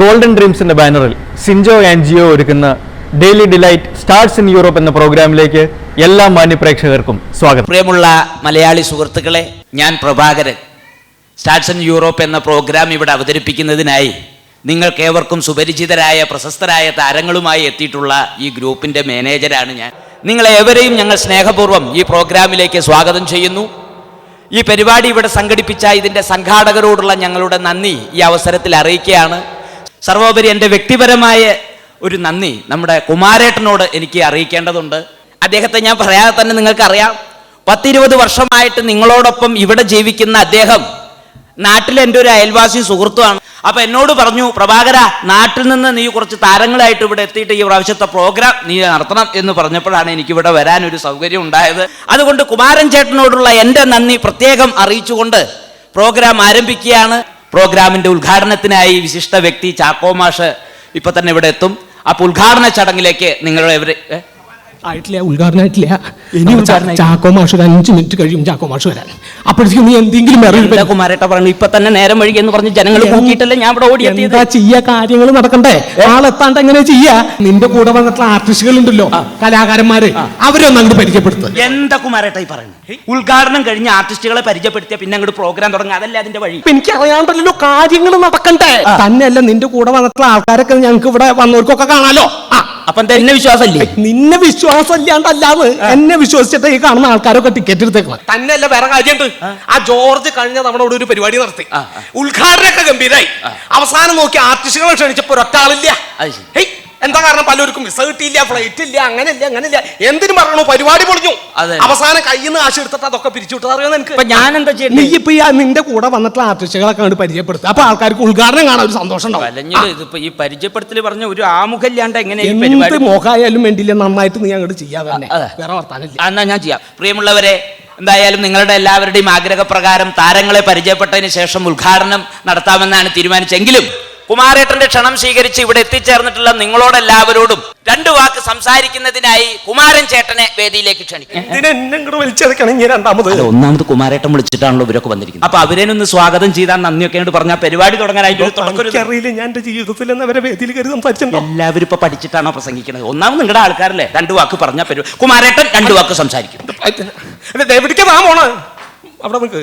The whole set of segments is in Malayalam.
ഗോൾഡൻ ഡ്രീംസിന്റെ ബാനറിൽ സിൻജോ ആൻഡ് ജിയോ ഒരുക്കുന്ന daily delight stars in Europe എന്ന പ്രോഗ്രാമിലേക്ക് എല്ലാ മാന്യപ്രേക്ഷകർക്കും സ്വാഗതം. പ്രിയമുള്ള മലയാളി സുഹൃത്തുക്കളെ ഞാൻ പ്രഭാകരൻ. സ്റ്റാർട്സ് ഇൻ യൂറോപ്പ് എന്ന പ്രോഗ്രാം ഇവിടെ അവതരിപ്പിക്കുന്നതിനായി നിങ്ങൾക്കേവർക്കും സുപരിചിതരായ പ്രശസ്തരായ താരങ്ങളുമായി എത്തിയിട്ടുള്ള ഈ ഗ്രൂപ്പിന്റെ മാനേജരാണ് ഞാൻ. നിങ്ങളേവരെയും ഞങ്ങൾ സ്നേഹപൂർവം ഈ പ്രോഗ്രാമിലേക്ക് സ്വാഗതം ചെയ്യുന്നു. ഈ പരിപാടി ഇവിടെ സംഘടിപ്പിച്ച ഇതിന്റെ സംഘാടകരോടുള്ള ഞങ്ങളുടെ നന്ദി ഈ അവസരത്തിൽ അറിയിക്കുകയാണ്. സർവോപരി എന്റെ വ്യക്തിപരമായ ഒരു നന്ദി നമ്മുടെ കുമാരേട്ടനോട് എനിക്ക് അറിയിക്കേണ്ടതുണ്ട്. അദ്ദേഹത്തെ ഞാൻ പറയാതെ തന്നെ നിങ്ങൾക്കറിയാം. പത്തിരുപത് വർഷമായിട്ട് നിങ്ങളോടൊപ്പം ഇവിടെ ജീവിക്കുന്ന അദ്ദേഹം നാട്ടിൽ എന്റെ ഒരു അയൽവാസി സുഹൃത്തുമാണ് അപ്പൊ എന്നോട് പറഞ്ഞു പ്രഭാകര നാട്ടിൽ നിന്ന് നീ കുറച്ച് താരങ്ങളായിട്ട് ഇവിടെ എത്തിയിട്ട് ഈ പ്രാവശ്യത്തെ പ്രോഗ്രാം നീ നടത്തണം എന്ന് പറഞ്ഞപ്പോഴാണ് എനിക്ക് ഇവിടെ വരാൻ ഒരു സൗകര്യം ഉണ്ടായത്. അതുകൊണ്ട് കുമാരൻ ചേട്ടനോടുള്ള എന്റെ നന്ദി പ്രത്യേകം അറിയിച്ചുകൊണ്ട് പ്രോഗ്രാം ആരംഭിക്കുകയാണ്. പ്രോഗ്രാമിന്റെ ഉദ്ഘാടനത്തിനായി വിശിഷ്ട വ്യക്തി ചാക്കോമാഷ് ഇപ്പൊ തന്നെ ഇവിടെ എത്തും അപ്പോൾ ഉദ്ഘാടന ചടങ്ങിലേക്ക് ഏ? ആയിട്ടില്ല ഉദ്ഘാടനമായിട്ടില്ല ചാക്കോ മാഷ് ഒരു അഞ്ച് മിനിറ്റ് കഴിയും ചാക്കോ മാഷ് വരാൻ. അപ്പോഴത്തേക്കും നീ എന്തെങ്കിലും അറിയില്ല കുമാരേട്ട പറഞ്ഞു ഇപ്പൊ തന്നെ നേരം വഴുകി എന്ന് പറഞ്ഞ് ജനങ്ങൾ നോക്കിയിട്ടല്ലേ ഞാൻ ഇവിടെ ഓടി എന്താ ചെയ്യാ? കാര്യങ്ങൾ നടക്കണ്ടേ? ആളെത്താണ്ട് എങ്ങനെ ചെയ്യാ? നിന്റെ കൂടെ വന്നിട്ടുള്ള ആർട്ടിസ്റ്റുകൾ ഉണ്ടല്ലോ കലാകാരന്മാര് അവരൊന്നും അങ്ങോട്ട് പരിചയപ്പെടുത്തുക. എന്താ കുമാരേട്ട ഈ പറയുന്നത്? ഉദ്ഘാടനം കഴിഞ്ഞ ആർട്ടിസ്റ്റുകളെ പരിചയപ്പെടുത്തിയ പിന്നെ അങ്ങോട്ട് പ്രോഗ്രാം തുടങ്ങുക അതല്ലേ അതിന്റെ വഴി? എനിക്ക് അറിയാണ്ടല്ലോ കാര്യങ്ങൾ നടക്കണ്ടേ. തന്നെയല്ല നിന്റെ കൂടെ വന്നിട്ടുള്ള ആൾക്കാരൊക്കെ ഞങ്ങൾക്ക് ഇവിടെ വന്നവർക്കൊക്കെ കാണാലോ. അപ്പൊ എന്താ എന്നെ വിശ്വാസമല്ലേ? നിന്നെ വിശ്വാസം ഇല്ലാണ്ടല്ലാന്ന് എന്നെ വിശ്വസിച്ചിട്ട് ഈ കാണുന്ന ആൾക്കാരൊക്കെ ടിക്കറ്റ് എടുത്തേക്കണം. തന്നെയല്ല വേറെ കാര്യമുണ്ട്. ആ. ജോർജ് കഴിഞ്ഞ നമ്മുടെ ഇവിടെ ഒരു പരിപാടി നടത്തി. ഉദ്ഘാടനമൊക്കെ ഗംഭീരായി. അവസാനം നോക്കി ആർട്ടിസ്റ്റുകളെ ക്ഷണിച്ചപ്പോ ഒരൊറ്റ എന്താ കാരണം പലർക്കും വിസ കിട്ടിയില്ല ഫ്ലൈറ്റ് ഇല്ല അങ്ങനെ ഇല്ല അങ്ങനെ ഇല്ല എന്തിനു പറയണു പരിപാടി പൊളിഞ്ഞു. അതെ. അവസാനം കയ്യിൽ നിന്ന് ആശ എടുത്തിട്ട് അതൊക്കെ പിരിച്ചു വിട്ടത് അറിയാൻ ഇപ്പൊ ഞാൻ എന്താ നീ ചെയ്യണ്ടേ ഇപ്പൊ ഈ നിന്റെ കൂടെ വന്നിട്ടുള്ള ആർട്ടിസ്റ്റുകളൊക്കെ കണ്ട് പരിചയപ്പെടുത്തുക അപ്പൊ ആൾക്കാർക്ക് ഉദ്ഘാടനം കാണാൻ ഒരു സന്തോഷം ഉണ്ടാവും. വലഞ്ഞത് ഇതിപ്പോ ഈ പരിചയപ്പെടുത്തൽ പറഞ്ഞ ഒരു ആമുഖല്ലാണ്ട് എങ്ങനെ ഈ എന്ത് പരിപാടി? മോഹായാലും വേണ്ടിയില്ല നന്നായിട്ട് നീ അങ്ങോട്ട് ചെയ്യാതെ തന്നെ. അതെ. വേറെ വർത്താനില്ല ആ, എന്നാ ഞാൻ ചെയ്യാം. പ്രിയമുള്ളവരെ എന്തായാലും നിങ്ങളുടെ എല്ലാവരുടെയും ആഗ്രഹപ്രകാരം താരങ്ങളെ പരിചയപ്പെട്ടതിന് ശേഷം ഉദ്ഘാടനം നടത്താമെന്നാണ് തീരുമാനിച്ചെങ്കിലും കുമാരേട്ടന്റെ ക്ഷണം സ്വീകരിച്ച് ഇവിടെ എത്തിച്ചേർന്നിട്ടുള്ള നിങ്ങളോടെല്ലാവരോടും രണ്ടു വാക്ക് സംസാരിക്കുന്നതിനായി കുമാരൻ ചേട്ടനെ വേദിയിലേക്ക് ക്ഷണിക്കും ഒന്നാമത് കുമാരേട്ടൻ വിളിച്ചിട്ടാണല്ലോ ഇവരൊക്കെ വന്നിരിക്കുന്നത്. അപ്പൊ ഒന്ന് സ്വാഗതം ചെയ്താൽ നന്ദിയൊക്കെ അങ്ങോട്ട് പറഞ്ഞാൽ പരിപാടി തുടങ്ങാനായിട്ട് തുടക്കം ഞാൻ എന്റെ ജീവിതത്തിൽ എന്ന് അവരെ വേദിയിൽ കയറി സംസാരിച്ചിട്ടുണ്ടോ? എല്ലാവരും ഇപ്പൊ പഠിച്ചിട്ടാണോ പ്രസംഗിക്കുന്നത് ഒന്നാമത് നിങ്ങളുടെ ആൾക്കാരല്ലേ? രണ്ടു വാക്ക് പറഞ്ഞാൽ പരിപാടി കുമാരേട്ടൻ രണ്ടു വാക്ക് സംസാരിക്കും. അവിടെ നിൽക്ക്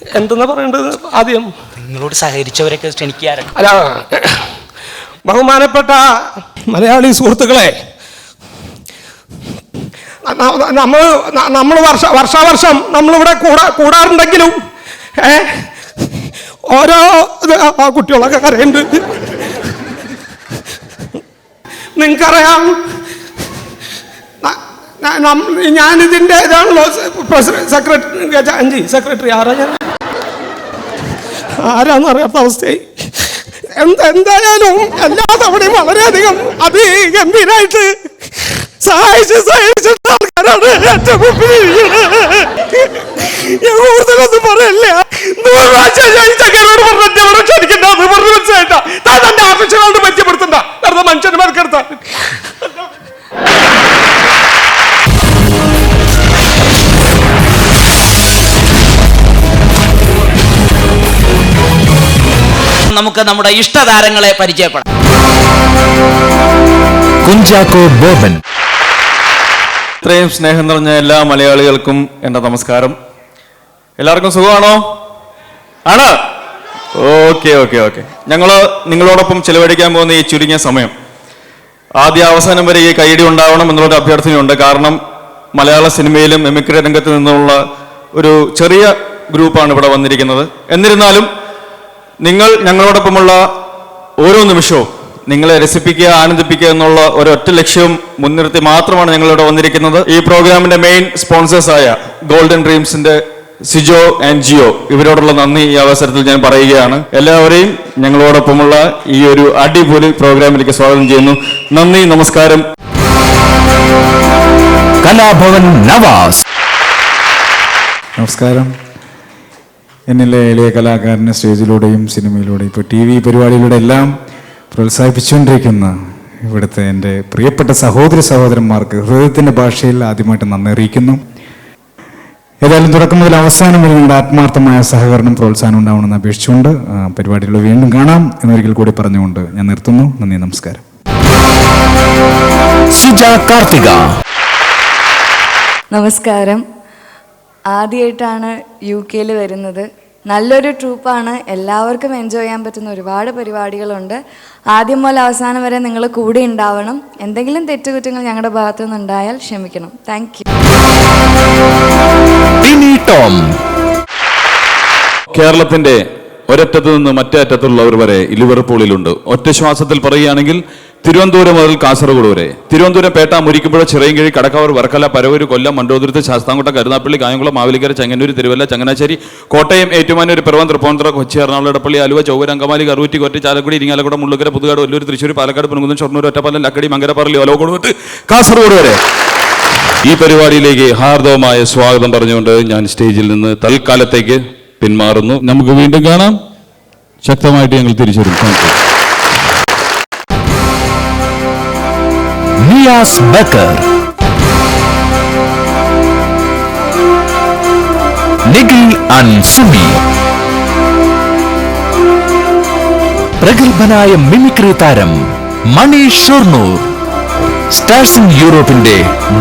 എന്തെന്നാ പറയേണ്ടത് ആദ്യം? നിങ്ങളോട് സഹകരിച്ചവരൊക്കെ ക്ഷണിക്കാറ്. അല്ല ബഹുമാനപ്പെട്ട മലയാളി സുഹൃത്തുക്കളെ നമ്മൾ നമ്മൾ വർഷ വർഷാവർഷം നമ്മളിവിടെ കൂടാ കൂടാറുണ്ടെങ്കിലും ഏ ഓരോ ആ- കുട്ടികളൊക്കെ കരയുന്നുണ്ട്. നിങ്ങൾക്കറിയാം ഞാനിതിന്റെ ഇതാണല്ലോ പ്രസിഡന്റ് സെക്രട്ടറി അഞ്ചി സെക്രട്ടറി ആരാ ഞാൻ? ആരാന്ന് അറിയാത്ത അവസ്ഥയായി. എന്ത് എന്തായാലും എല്ലാ തവണയും വളരെയധികം അതിഗംഭീരായിട്ട് സഹായിച്ച് സഹായിച്ചിട്ട് ആൾക്കാരാണ് ഏറ്റവും കൂടുതലൊന്നും പറയല്ല. നൂറ് നമുക്ക് നമ്മുടെ ഇഷ്ടതാരങ്ങളെ പരിചയപ്പെടാം. കുഞ്ചാക്കോ ബോബൻ. ഇത്രയും സ്നേഹം നിറഞ്ഞ എല്ലാ മലയാളികൾക്കും എന്റെ നമസ്കാരം. എല്ലാവർക്കും സുഖമാണോ? ആണ്. Okay okay okay. ഞങ്ങൾ നിങ്ങളോടൊപ്പം ചെലവഴിക്കാൻ പോകുന്ന ഈ ചുരുങ്ങിയ സമയം. ആദ്യ അവസാനം വരെ ഈ കൈയടി ഉണ്ടാവണം എന്നുള്ളൊരു അഭ്യർത്ഥനയുണ്ട്. കാരണം മലയാള സിനിമയിലും മിമിക്രി രംഗത്ത് നിന്നുള്ള ഒരു ചെറിയ ഗ്രൂപ്പാണ് ഇവിടെ വന്നിരിക്കുന്നത്. എന്നിരുന്നാലും നിങ്ങൾ ഞങ്ങളോടൊപ്പമുള്ള ഓരോ നിമിഷവും നിങ്ങളെ രസിപ്പിക്കുക ആനന്ദിപ്പിക്കുക എന്നുള്ള ഒരൊറ്റ ലക്ഷ്യവും മുൻനിർത്തി മാത്രമാണ് ഞങ്ങളിവിടെ വന്നിരിക്കുന്നത്. ഈ പ്രോഗ്രാമിന്റെ മെയിൻ സ്പോൺസേഴ്സായ ഗോൾഡൻ ഡ്രീംസിന്റെ സിജോ ആൻഡ് ജിയോ. ഇവരോടുള്ള നന്ദി ഈ അവസരത്തിൽ ഞാൻ പറയുകയാണ്. എല്ലാവരെയും ഞങ്ങളോടൊപ്പമുള്ള ഈ ഒരു അടിപൊളി പ്രോഗ്രാമിലേക്ക് സ്വാഗതം ചെയ്യുന്നു. നന്ദി നമസ്കാരം. കലാഭവൻ നവാസ്. നമസ്കാരം. എന്നിലെ എളിയ കലാകാരനെ സ്റ്റേജിലൂടെയും സിനിമയിലൂടെയും ഇപ്പോൾ ടി വി പരിപാടിയിലൂടെ എല്ലാം പ്രോത്സാഹിപ്പിച്ചുകൊണ്ടിരിക്കുന്ന ഇവിടുത്തെ എന്റെ പ്രിയപ്പെട്ട സഹോദര സഹോദരന്മാർക്ക് ഹൃദയത്തിന്റെ ഭാഷയിൽ ആദ്യമായിട്ട് നന്ദി അറിയിക്കുന്നു. ഏതായാലും തുടക്കം മുതൽ അവസാനം വരെ നിങ്ങളുടെ ആത്മാർത്ഥമായ സഹകരണം പ്രോത്സാഹനം ഉണ്ടാവണമെന്ന് അപേക്ഷിച്ചുകൊണ്ട് പരിപാടികൾ വീണ്ടും കാണാം. എന്നൊരിക്കൽ കൂടി പറഞ്ഞുകൊണ്ട് ഞാൻ നിർത്തുന്നു. നന്ദി നമസ്കാരം. സുജ കാർത്തിക. നമസ്കാരം. ആദ്യമായിട്ടാണ് യു കെയിൽ വരുന്നത്. നല്ലൊരു ട്രൂപ്പാണ്. എല്ലാവർക്കും എൻജോയ് ചെയ്യാൻ പറ്റുന്ന ഒരുപാട് പരിപാടികളുണ്ട്. ആദ്യം മുതൽ അവസാനം വരെ നിങ്ങൾ കൂടെ ഉണ്ടാവണം. എന്തെങ്കിലും തെറ്റുകുറ്റങ്ങൾ ഞങ്ങളുടെ ഭാഗത്തു നിന്നുണ്ടായാൽ ക്ഷമിക്കണം. താങ്ക് കേരളത്തിന്റെ ഒരറ്റത്ത് നിന്ന് മറ്റേ അറ്റത്തുള്ളവർ വരെ ലിവർപൂളിലുണ്ട് ഒറ്റ ശ്വാസത്തിൽ പറയുകയാണെങ്കിൽ തിരുവനന്തപുരം മുതൽ കാസർഗോഡ് വരെ. തിരുവനന്തപുരം പേട്ട മുരിക്കുമ്പോൾ ചിറയൻകിഴി കടക്കാവൂർ വർക്കല പരവൂര് കൊല്ലം മണ്ടോതുരുത്ത് ശാസ്താംകോട്ട കരുനാപ്പള്ളി കായംകുളം മാവേലിക്കര ചെങ്ങന്നൂർ തിരുവല്ല ചങ്ങനാശ്ശേരി കോട്ടയം ഏറ്റുമാനൂർ പിറവം തൃപ്പൂണിത്തുറ കൊച്ചി എറണാകുളം ഇടപ്പള്ളി ആലുവ ചൊവ്വൂർ അങ്കമാലി കറൂറ്റി കൊറ്റി ചാലക്കുടി ഇരിങ്ങാലക്കുട മുള്ളുക്കര പുതുകാട് ഒല്ലൂർ തൃശ്ശൂർ പാലക്കാട് പുനകുന്നം ഷൊർണൂർ ഒറ്റപ്പാലം ലക്കടി മങ്കരപ്പറളി ഒലോകോട് കാസർഗോഡ് വരെ. ഈ പരിപാടിയിലേക്ക് ഹാർദവമായ സ്വാഗതം പറഞ്ഞുകൊണ്ട് ഞാൻ സ്റ്റേജിൽ നിന്ന് തൽക്കാലത്തേക്ക് പിന്മാറുന്നു. നമുക്ക് വീണ്ടും കാണാം. ശക്തമായിട്ട് ഞങ്ങൾ തിരിച്ചു വരും thank you Niyas Backer Nikhil and Sumi പ്രഗത്ഭനായ മിമിക്രി താരം മണി ഷൊർണൂർ. സ്റ്റാർസ് ഇൻ യൂറോപ്പിന്റെ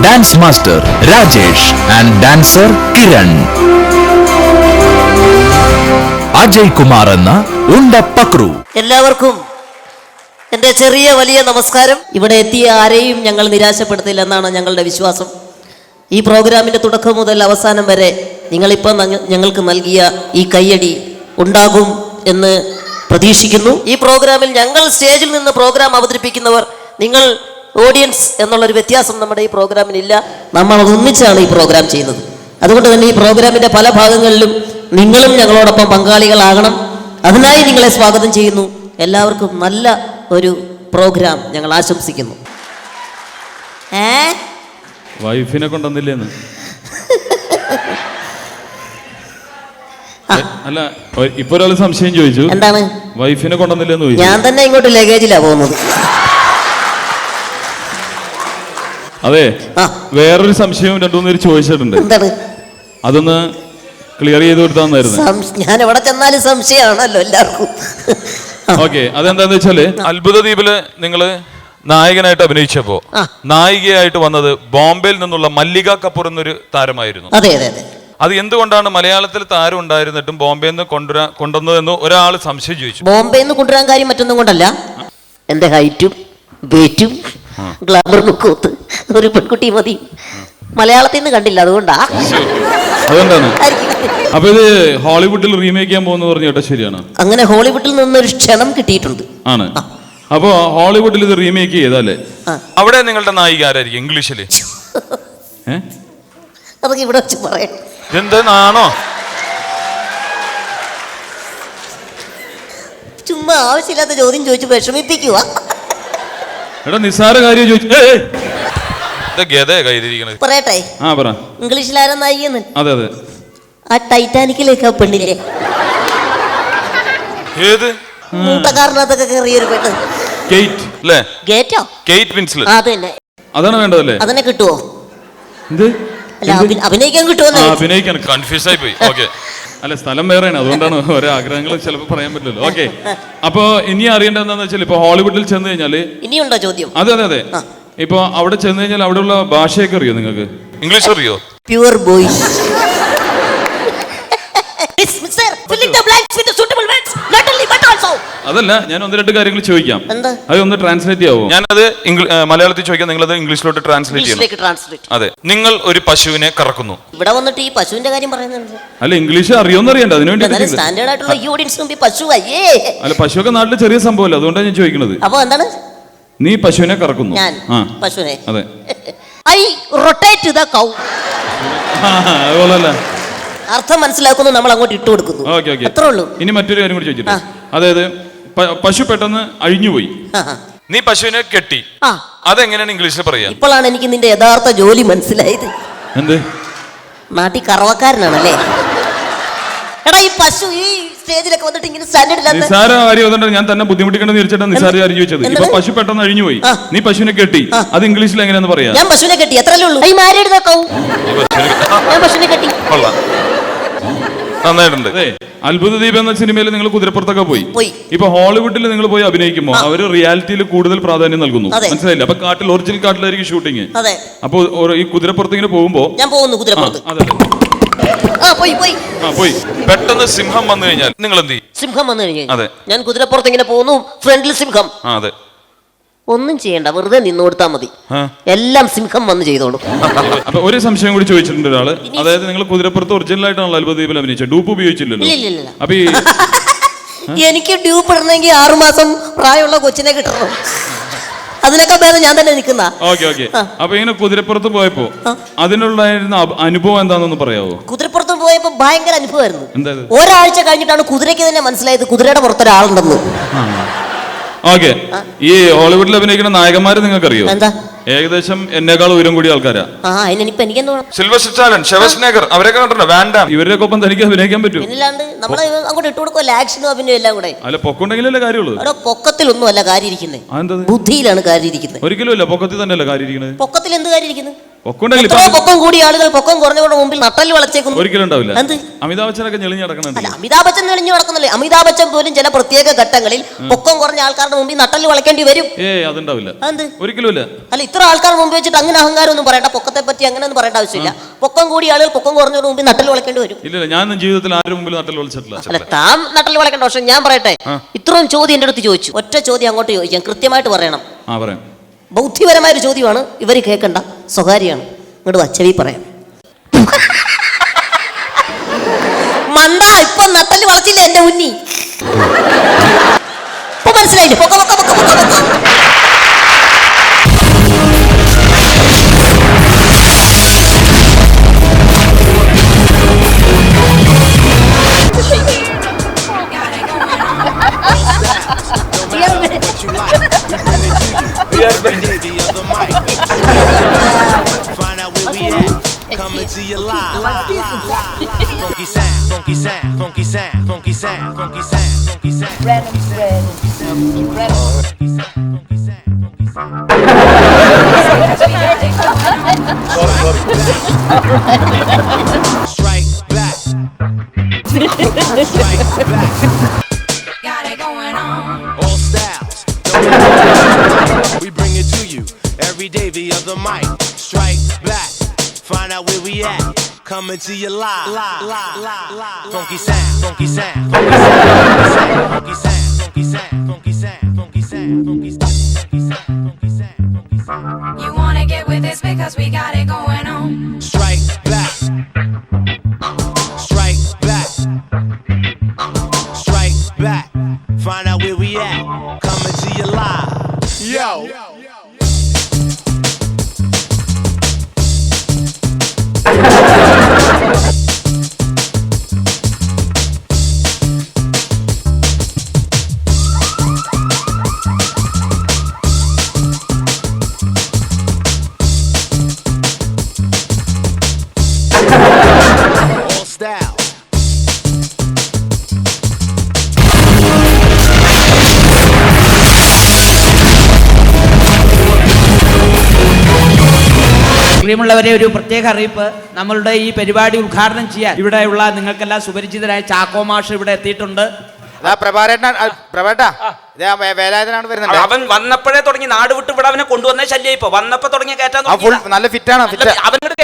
dance master Rajesh and dancer Kiran. Ajay Kumar എന്ന ഉണ്ട പക്രു. എല്ലാവർക്കും എന്റെ ചെറിയ വലിയ നമസ്കാരം. ഇവിടെ എത്തിയ ആരെയും ഞങ്ങൾ നിരാശപ്പെടുത്തില്ല എന്നാണ് ഞങ്ങളുടെ വിശ്വാസം. ഈ പ്രോഗ്രാമിന്റെ തുടക്കം മുതൽ അവസാനം വരെ നിങ്ങളിപ്പോൾ നങ്ങ- ഞങ്ങൾക്ക് നൽകിയ ഈ കയ്യടി ഉണ്ടാകും എന്ന് പ്രതീക്ഷിക്കുന്നു. ഈ പ്രോഗ്രാമിൽ ഞങ്ങൾ സ്റ്റേജിൽ നിന്ന് പ്രോഗ്രാം അവതരിപ്പിക്കുന്നവർ നിങ്ങൾ ഓഡിയൻസ് എന്നുള്ളൊരു വ്യത്യാസം നമ്മുടെ ഈ പ്രോഗ്രാമിനില്ല നമ്മൾ ഒന്നിച്ചാണ് ഈ പ്രോഗ്രാം ചെയ്യുന്നത്. അതുകൊണ്ട് തന്നെ ഈ പ്രോഗ്രാമിന്റെ പല ഭാഗങ്ങളിലും നിങ്ങളും ഞങ്ങളോടൊപ്പം പങ്കാളികളാകണം. അതിനായി നിങ്ങളെ സ്വാഗതം ചെയ്യുന്നു. എല്ലാവർക്കും നല്ല ഒരു പ്രോഗ്രാം ഞങ്ങൾ ആശംസിക്കുന്നു. ഏ? വൈഫിനെ കൊണ്ടുവന്നില്ലേന്ന്. അല്ല ഇപ്പൊ ഒരാൾ സംശയം ചോദിച്ചു. എന്താണ്? വൈഫിനെ കൊണ്ടുവന്നില്ലെന്ന് ചോദിച്ചു. ഞാൻ തന്നെ ഇങ്ങോട്ട് ലഗേജിലാ പോകുന്നത്. അതെ. വേറൊരു സംശയവും രണ്ടു മൂന്ന് പേര് ചോദിച്ചിട്ടുണ്ട്. അതൊന്ന് ക്ലിയർ ചെയ്ത് കൊടുത്താന്നായിരുന്നു. ഞാൻ എവിടെ ചെന്നാലും സംശയമാണല്ലോ എല്ലാവർക്കും. ഓക്കെ അതെന്താന്ന് വെച്ചാൽ അത്ഭുത ദ്വീപിൽ നിങ്ങൾ നായകനായിട്ട് അഭിനയിച്ചപ്പോ നായികയായിട്ട് വന്നത് ബോംബെയിൽ നിന്നുള്ള മല്ലിക കപൂർ എന്നൊരു താരമായിരുന്നു. അതെ അതെ അതെ. അത് എന്തുകൊണ്ടാണ് മലയാളത്തിൽ താരം ഉണ്ടായിരുന്നിട്ടും ബോംബെയിൽ നിന്ന് കൊണ്ടുവരാ കൊണ്ടുവന്നതെന്ന് ഒരാൾ സംശയം ചോദിച്ചു? ബോംബെയിൽ നിന്ന് കൊണ്ടുവരാൻ കാര്യം മറ്റൊന്നും കൊണ്ടല്ല. എന്റെ ഹൈറ്റും വെയിറ്റും ഗ്ലാമർ ലുക്കൊത്ത് ഒരു പെൺകുട്ടി മതി. മലയാളത്തിൽ നിന്ന് കണ്ടില്ല അതുകൊണ്ടാ. അതുകൊണ്ടാണ്. അപ്പൊ ഇത് ഹോളിവുഡിൽ റീമേക്ക് ചെയ്യാൻ പോകുന്ന പറഞ്ഞു കേട്ടോ ശരിയാണ്. അങ്ങനെ ഹോളിവുഡിൽ നിന്ന് ഒരു ക്ഷണം കിട്ടിയിട്ടുണ്ട്. ആണ്. അപ്പോ ഹോളിവുഡിൽ ഇത് റീമേക്ക് ചെയ്തല്ലേ ആ. അവിടെ നിങ്ങളുടെ നായിക ആരായിരിക്കും? ഇംഗ്ലീഷിൽ. എന്താണോ അതൊക്കെ ഇവിടെ വെച്ച് പറയാം. ഇതെന്താണോ ചുമ്മാ ആവശ്യമില്ലാത്ത ചോദ്യം ചോദിച്ചു വിഷമിപ്പിക്കുക എടാ നിസ്സാര കാര്യം ചോദിച്ചു പറയട്ടെ. ആ പറ. ഇംഗ്ലീഷിലാരോ അതെ അതെ. ആ ടൈറ്റാനിക്കിലേക്ക് ആ പെണ്ണില്ലേ? ഏത്? മൂട്ടക്കാരനകത്തൊക്കെ കയറിയൊരു പെണ്ണ്. അല്ലേ ഗേറ്റോ? അതാണ് വേണ്ടതല്ലേ? അതിനെ കിട്ടുവോ? എന്ത്? അഭിനയിക്കാൻ കിട്ടുമോ അഭിനയിക്കാൻ. കൺഫ്യൂസ് ആയി പോയി ഓക്കെ അല്ല സ്ഥലം വേറെയാണ്. അതുകൊണ്ടാണ് ഓരോ ആഗ്രഹങ്ങൾ ചിലപ്പോൾ പറയാൻ പറ്റില്ലല്ലോ. ഓക്കെ അപ്പോ ഇനി അറിയേണ്ടത് എന്താണെന്ന് വെച്ചാൽ ഇപ്പൊ ഹോളിവുഡിൽ ചെന്ന് കഴിഞ്ഞാൽ ഇനിയുണ്ടോ ചോദ്യം? അതെ അതെ അതെ. ഇപ്പൊ അവിടെ ചെന്ന് കഴിഞ്ഞാൽ അവിടെയുള്ള ഭാഷയൊക്കെ അറിയോ നിങ്ങൾക്ക്? ഇംഗ്ലീഷ് അറിയോ? Pure boys. അതല്ല ഞാൻ ഒന്ന് രണ്ട് കാര്യങ്ങൾ ചോദിക്കാം. എന്താ? അത് ഒന്ന് ട്രാൻസ്ലേറ്റ് ചെയ്യാവോ? ഞാനത് മലയാളത്തിൽ ചോദിക്കാം. നിങ്ങൾ അത് ഇംഗ്ലീഷിലോട്ട് ട്രാൻസ്ലേറ്റ് ചെയ്യണം. ഇംഗ്ലീഷിലേക്ക് ട്രാൻസ്ലേറ്റ് അതെ. നിങ്ങൾ ഒരു പശുവിനെ കറക്കുന്നു. ഇവിടെ വന്നിട്ട് ഈ പശുവിന്റെ കാര്യം പറയുന്നുണ്ട്. അല്ല ഇംഗ്ലീഷ് അറിയോന്ന് അറിയണ്ട അതിനു വേണ്ടി സ്റ്റാൻഡേർഡ് ആയിട്ടുള്ള ഈ ഓഡിയൻസ് മുമ്പിൽ പശു അയ്യേ അല്ല പശുവൊക്കെ നാട്ടിൽ ചെറിയ സംഭവമല്ല അതുകൊണ്ടാണ് ഞാൻ ചോദിക്കുന്നത് അപ്പോൾ എന്താണ്? നീ പശുവിനെ കറക്കുന്നു. ഞാൻ ആ. പശുവിനെ. അതെ. ഐ റൊട്ടേറ്റ് ദ കൗ ആ, അതുപോലല്ല. അർത്ഥം മനസ്സിലാക്കുന്നു നമ്മൾ അങ്ങോട്ട് ഇട്ട് കൊടുക്കുന്നു. Okay, okay. അത്രേ ഉള്ളൂ. ഇനി മറ്റൊരു കാര്യം കൂടി ചോദിച്ചിട്ട്. ആ. അതായത് പ- പശു പെട്ടെന്ന് അഴിഞ്ഞുപോയി. ആ, ആ. നീ പശുവിനെ കെട്ടി. ആ. അതെങ്ങനെയാണ് ഇംഗ്ലീഷിൽ പറയാ? ഇപ്പോഴാണ് എനിക്ക് നിന്റെ യഥാർത്ഥ ജോലി മനസ്സിലായത്. എന്ത്? നാട്ടിൽ കറവക്കാരനാണല്ലേ? എടാ ഈ പശു ഈ സ്റ്റേജിലൊക്കെ വന്നിട്ട് ഇങ്ങനെ നിസാര കാര്യം അതുകൊണ്ടാണ് ഞാൻ തന്നെ ബുദ്ധിമുട്ടിക്കണമെന്ന് വിചാരിച്ചിട്ടാണ് നിസാര കാര്യം ചോദിച്ചത്. ഇപ്പൊ പശു പെട്ടെന്ന് അഴിഞ്ഞു പോയി. നീ പശുവിനെ കെട്ടി. അത് ഇംഗ്ലീഷിൽ എങ്ങനെയാന്ന് പറയാ? ഞാൻ പശുവിനെ കെട്ടി. എത്രയല്ലേ ഉള്ളൂ. ഐ മാരീഡ് നോക്കാവൂ ഞാൻ പശുവിനെ കെട്ടി. കൊള്ളാം. നന്നായിട്ടുണ്ട്. അതെ അത്ഭുത ദീപ് എന്ന സിനിമയിൽ നിങ്ങൾ കുതിരപ്പുറത്തൊക്കെ പോയി. പോയി. ഇപ്പൊ ഹോളിവുഡിൽ നിങ്ങൾ പോയി അഭിനയിക്കുമ്പോൾ അവർ റിയാലിറ്റിയിൽ കൂടുതൽ പ്രാധാന്യം നൽകുന്നു. മനസ്സിലായില്ല? അപ്പൊ കാട്ടിൽ ഒറിജിനൽ കാട്ടിലായിരിക്കും ഷൂട്ടിങ്. അതെ. അപ്പൊ ഈ കുതിരപ്പുറത്ത് ഇങ്ങനെ പോകുമ്പോ ഞാൻ പോകുന്നു ആ, കുതിരപ്പുറത്ത്. അതെ അതെ. ആ പോയി പോയി. ആ പോയി. പെട്ടെന്ന് സിംഹം വന്നു കഴിഞ്ഞാൽ നിങ്ങൾ എന്ത് ചെയ്യും? സിംഹം വന്നു കഴിഞ്ഞു അതെ. ഞാൻ കുതിരപ്പുറത്ത് ഇങ്ങനെ പോകുന്നു ഫ്രണ്ടിൽ സിംഹം. ആ അതെ. ഒന്നും ചെയ്യണ്ട വെറുതെ നിന്ന് കൊടുത്താൽ മതി. ആ. എല്ലാം സിംഹം വന്ന് ചെയ്തോളും. അപ്പൊ ഒരു സംശയം കൂടി ചോദിച്ചിട്ടുണ്ട് ഒരാൾ. അതായത് നിങ്ങൾ കുതിരപ്പുറത്ത് ഒറിജിനൽ ആയിട്ടാണല്ലോ അത്ഭുത അഭിനയിച്ചത്. ഡൂപ്പ് ഉപയോഗിച്ചില്ലല്ലോ. ഇല്ല, ഇല്ല, ഇല്ല. അപ്പൊ ഈ എനിക്ക് ഡ്യൂപ്പ് ഇടണമെങ്കിൽ ആറുമാസം പ്രായമുള്ള കൊച്ചിനെ കിട്ടണം. അതിനൊക്കെ ഭേദം ഞാൻ തന്നെ നിൽക്കുന്ന. Okay okay. അപ്പൊ ഇങ്ങനെ കുതിരപ്പുറത്ത് പോയപ്പോ അതിനുള്ളായിരുന്ന അനുഭവം എന്താണെന്ന് പറയാമോ കുതിരപ്പുറത്ത് പോയപ്പോ ഭയങ്കര അനുഭവമായിരുന്നു? ഒരാഴ്ച കഴിഞ്ഞിട്ടാണ് കുതിരയ്ക്ക് തന്നെ മനസ്സിലായത് കുതിരയുടെ പുറത്തൊരാളുണ്ടെന്ന്. ഓക്കെ. ഈ ഹോളിവുഡിൽ അഭിനയിക്കുന്ന നായകന്മാര് നിങ്ങൾക്കറിയോ? അറിയോ ഏകദേശം എന്നെക്കാൾ ഉയരം കൂടിയ ആൾക്കാരാ. ആ അതിനിപ്പോ എനിക്കെന്ത് വേണം? സിൽവസ്റ്റർ സ്റ്റാലൻ ഷെവസ്നേഗർ അവരൊക്കെ കണ്ടോ വാൻഡാം. ഇവരുടെയൊക്കെ ഒപ്പം തനിക്ക് അഭിനയിക്കാൻ പറ്റും നമ്മളെ അങ്ങോട്ട് ഇട്ട് കൊടുക്കുമല്ലോ ആക്ഷനും അഭിനയം എല്ലാം കൂടെ. അല്ല പൊക്കുണ്ടെങ്കിലല്ലേ കാര്യമുള്ളൂ. അവിടെ പൊക്കത്തിലൊന്നും അല്ല കാര്യം ഇരിക്കുന്നത് അതെന്തത് ബുദ്ധിയിലാണ് കാര്യം ഇരിക്കുന്നത് ഒരിക്കലും ഇല്ല പൊക്കത്തിൽ തന്നെയല്ലേ കാര്യം പൊക്കത്തിൽ എന്ത് കാര്യം ഇരിക്കുന്നത് പൊക്കം കൂടിയ ആളുകൾ പൊക്കം കുറഞ്ഞവരുടെ മുമ്പിൽ നട്ടൽ വളച്ചേക്കുന്നു. ഒരിക്കലും ഉണ്ടാവില്ല. എന്ത്? അമിതാഭ് ബച്ചനൊക്കെ ഞെളിഞ്ഞ് നടക്കണുണ്ട് അല്ല അമിതാഭ് ബച്ചൻ തെളിഞ്ഞു നടക്കുന്നില്ലേ അമിതാഭ് ബച്ചൻ പോലും ചില പ്രത്യേക ഘട്ടങ്ങളിൽ പൊക്കം കുറഞ്ഞ ആൾക്കാരുടെ മുമ്പിൽ നട്ടൽ വളയ്ക്കേണ്ടി വരും. ഏ അതുണ്ടാവില്ല. എന്ത്? ഒരിക്കലും ഇല്ല. അല്ല ഇത്ര ആൾക്കാരുടെ മുമ്പ് വെച്ചിട്ട് അങ്ങനെ അഹങ്കാരം ഒന്നും പറയണ്ട. പൊക്കത്തെ പറ്റി അങ്ങനെ ഒന്നും പറയേണ്ട ആവശ്യമില്ല. പൊക്കം കൂടിയ ആളുകൾ പൊക്കം കുറഞ്ഞവരുടെ മുമ്പിൽ നട്ടൽ വളയ്ക്കേണ്ടി വരും. ഇല്ല ഞാൻ ജീവിതത്തിൽ മുമ്പിൽ നട്ടൽ വിളിച്ചിട്ടില്ല അല്ല താൻ നട്ടൽ വളയ്ക്കേണ്ട പക്ഷെ ഞാൻ പറയട്ടെ. ഇത്രയും ചോദ്യം എന്റെ അടുത്ത് ചോദിച്ചു. ഒറ്റ ചോദ്യം അങ്ങോട്ട് ചോദിക്കാം. കൃത്യമായിട്ട് പറയണം. ആ പറയാം. ബൗദ്ധിപരമായ ഒരു ചോദ്യമാണ്. ഇവർ കേൾക്കണ്ട സ്വകാര്യമാണ്. ഇങ്ങോട്ട് അച്ചവി പറയാം. മണ്ട ഇപ്പൊ നട്ടൽ വളച്ചില്ല എന്റെ ഉന്നി Strike back. Strike back. Got it going on. All styles. we bring it to you every day via the mic. Strike Coming to you live. live, live, live, live. Funky sound, funky sound, funky sound, funky sound, funky sound, funky sound, funky sound, funky sound, funky sound, funky sound, funky sound. You wanna get with this because we got it going on. Strike back. Strike back. Strike back. Find out where we at. Coming to you live. Yo. All പ്രിയമുള്ളവരെ ഒരു പ്രത്യേക അറിയിപ്പ്. നമ്മളുടെ ഈ പരിപാടി ഉദ്ഘാടനം ചെയ്യാൻ ഇവിടെയുള്ള നിങ്ങൾക്കെല്ലാം സുപരിചിതരായ ചാക്കോ മാഷ് ഇവിടെ എത്തിയിട്ടുണ്ട്. അവൻ വന്നപ്പോഴേ തുടങ്ങി. നാട് വിട്ട് ഇവിടെ അവനെ കൊണ്ടുവന്നേ ശല്യം ഇപ്പൊ. വന്നപ്പോ തുടങ്ങി കയറ്റാൻ നല്ല ഫിറ്റാണ് അവനോട്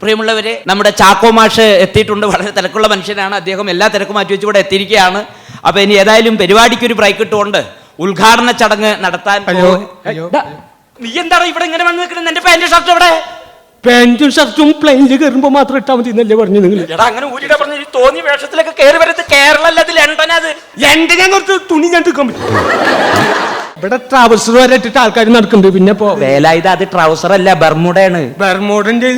പ്രിയമുള്ളവരെ നമ്മുടെ ചാക്കോ മാഷ് എത്തിയിട്ടുണ്ട്. വളരെ തിരക്കുള്ള മനുഷ്യനാണ്. അദ്ദേഹം എല്ലാ തിരക്കും മാറ്റി വെച്ച് ഇവിടെ എത്തിയിരിക്കുകയാണ്. അപ്പൊ ഇനി ഏതായാലും പരിപാടിക്ക് ഒരു ബ്രേക്ക് ഇട്ടുകൊണ്ട് ഉദ്ഘാടന ചടങ്ങ് നടത്താൻ നീ എന്താണ് ഇവിടെ ഇങ്ങനെ വന്ന് നിൽക്കുന്നത്? എന്റെ പാന്റ് ഷർട്ട് ഇവിടെ പാന്റും ഷർട്ടും പ്ലെയിനിൽ കയറുമ്പോ മാത്രം ഇട്ടാൽ മതി എന്നല്ലേ പറഞ്ഞു നിങ്ങൾ എടാ അങ്ങനെ ഊരിടാ പറഞ്ഞു ഈ തോന്നിയ വേഷത്തിലൊക്കെ കയറി വരുന്നത് കേരളല്ല അത് ലണ്ടൻ അത്. ലണ്ടനെ കുറച്ച് തുണി ഞാൻ എടുക്കാൻ പറ്റും. ഇവിടെ ട്രാവൽസർ വരെ ഇട്ടിട്ട് ആൾക്കാർ നടക്കുന്നുണ്ട്. പിന്നെ ഇപ്പോ വേല ഇത് അത് ട്രൗസർ അല്ല ബർമുടയാണ് ബർമോഡന്റെ